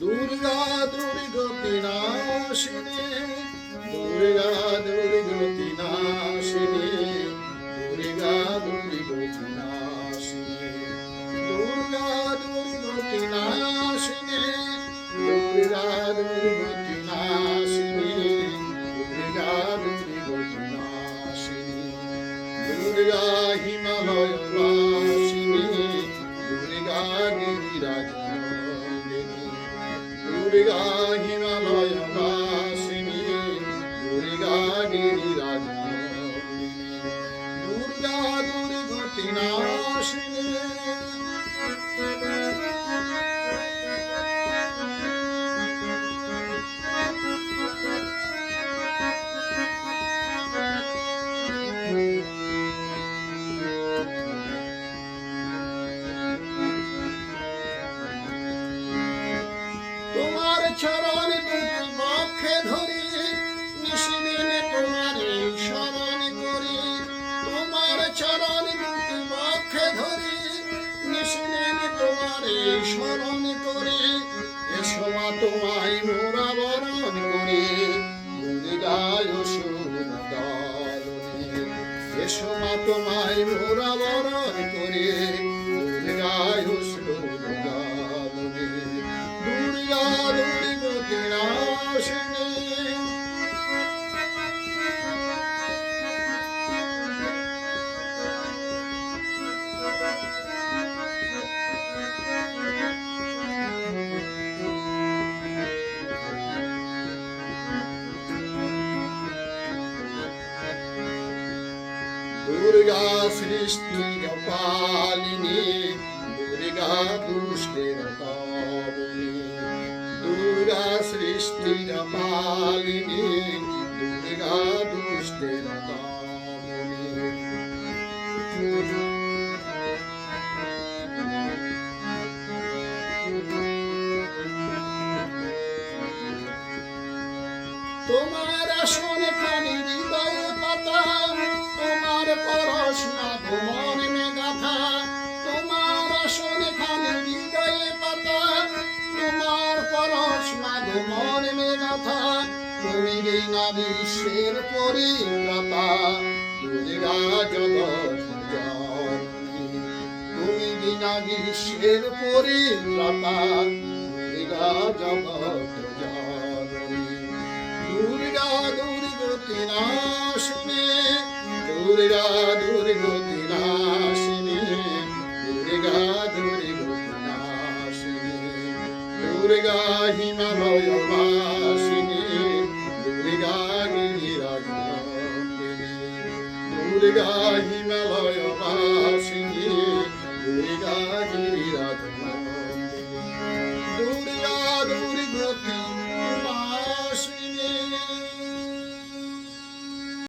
দুর্গা দুর্গতি নাশিনী দুর্গা দুর্গতি নাশিনী দুর্গা দুর্গতি নাশিনী দুর্গা দুর্গতি নাশিনী দুর্গা দুর্গতি দুর্গা হিমালয় চরণ বক্ষে ধরি নিশিদিনে তোমার স্মরণ করি। তোমার চরণ বক্ষে ধরি নিশিদিনে তোমার স্মরণ করি। এসমা তোমায় মোরা বরণ করি সুরদলনে এসমা তোমায় মোরা বরণ করি। দুর্গায় সুরদলনে দুর্গা সৃষ্টির পালিনী দুর্গা দুষ্টের পাবনী দুর্গা সৃষ্টির পালিনী দুর্গা দুষ্টের তোমার আসন খানি হৃদয় পাতা তোমার পরশনা ভ্রমণ মেগাথা তোমার আসন খানি হৃদয় পাতা, তোমার পরশনা ভ্রমণ মেগাথা তুমি বিনা বিশ্বের পরিত্রাতা দুর্গা জগৎ তুমি বিনা বিশ্বের পরিত্রাতা দুর্গা জগৎ দুর্গা দুর্গতি নাশিনী দুর্গা দুর্গতি নাশিনী দুর্গা দুর্গতি নাশিনী দুর্গা হিমালয় বাসিনী দুর্গা গিরিরাজ দুর্গা